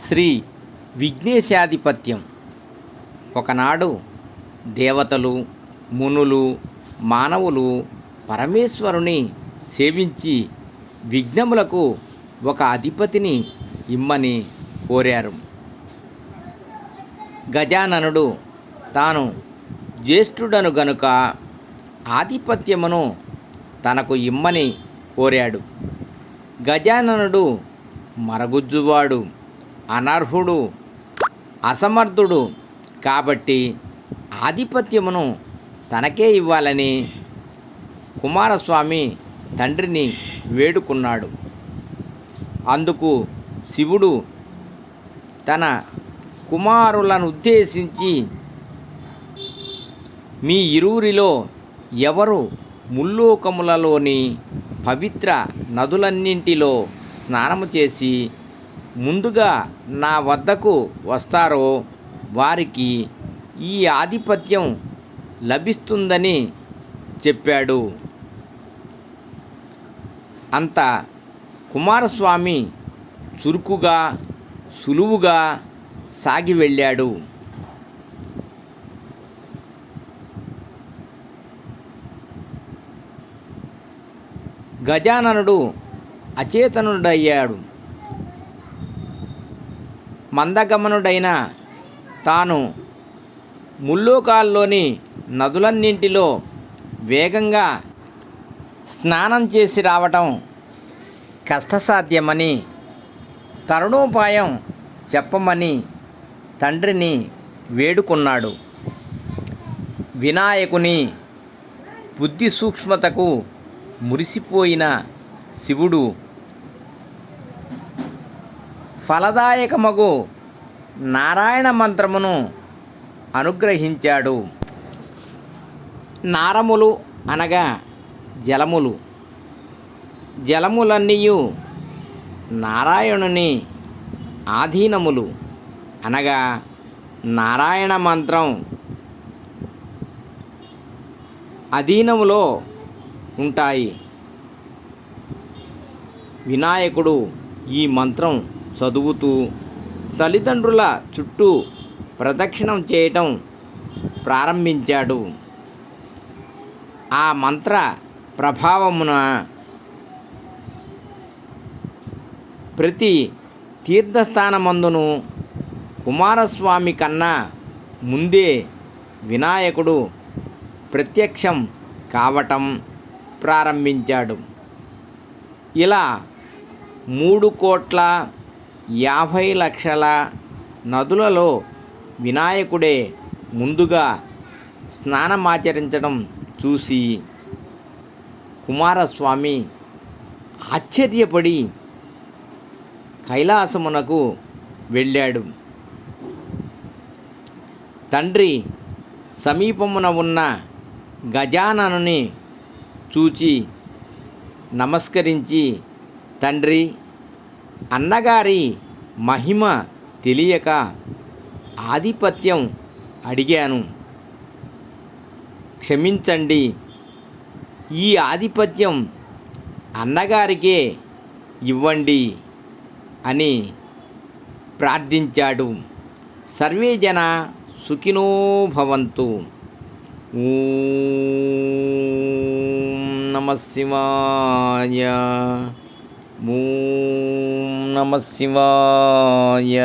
శ్రీ విఘ్నేశాధిపత్యం. ఒకనాడు దేవతలు మునులు మానవులు పరమేశ్వరుని సేవించి విఘ్నములకు ఒక అధిపతిని ఇమ్మని కోరారు. గజాననుడు తాను జ్యేష్ఠుడను గనుక ఆధిపత్యమును తనకు ఇమ్మని కోరాడు. గజాననుడు మరగుజ్జువాడు. అనర్హుడు అసమర్థుడు కాబట్టి ఆధిపత్యమును తనకే ఇవ్వాలని కుమారస్వామి తండ్రిని వేడుకున్నాడు. అందుకు శివుడు తన కుమారులను ఉద్దేశించి మీ ఇరువురిలో ఎవరు ముల్లోకములలోని పవిత్ర నదులన్నింటిలో స్నానము చేసి ముందుగా నా వద్దకు వస్తారో వారికి ఈ ఆధిపత్యం లభిస్తుందని చెప్పాడు. అంత కుమారస్వామి చురుకుగా సులువుగా సాగి వెళ్ళాడు. గజాననుడు అచేతనుడయ్యాడు. మందగమనుడైన తాను ముల్లోకాల్లోని నదులన్నింటిలో వేగంగా స్నానం చేసి రావటం కష్టసాధ్యమని తరుణోపాయం చెప్పమని తండ్రిని వేడుకున్నాడు. వినాయకుని బుద్ధి సూక్ష్మతకు మురిసిపోయిన శివుడు ఫలదాయకమగు నారాయణ మంత్రమును అనుగ్రహించాడు. నారములు అనగా జలములు. జలములన్నీయు నారాయణుని ఆధీనములు అనగా నారాయణ మంత్రం. అధీనములో ఉంటాయి. వినాయకుడు ఈ మంత్రం చదువుతూ తల్లిదండ్రుల చుట్టూ ప్రదక్షిణం చేయటం ప్రారంభించాడు. ఆ మంత్ర ప్రభావమున ప్రతి తీర్థస్థానమందును కుమారస్వామి కన్నా ముందే వినాయకుడు ప్రత్యక్షం కావటం ప్రారంభించాడు. ఇలా మూడు కోట్ల యాభై లక్షల నదులలో వినాయకుడే ముందుగా స్నానమాచరించడం చూసి కుమారస్వామి ఆశ్చర్యపడి కైలాసమునకు వెళ్ళాడు. తండ్రి సమీపమున ఉన్న గజాననుని చూచి నమస్కరించి తండ్రి అన్నగారి మహిమ తెలియక ఆధిపత్యం అడిగాను. క్షమించండి ఈ ఆధిపత్యం అన్నగారికే ఇవ్వండి అని ప్రార్థించాడు. సర్వే జన సుఖినో భవంతు. నమ శివాయ. ఓం నమ శివాయ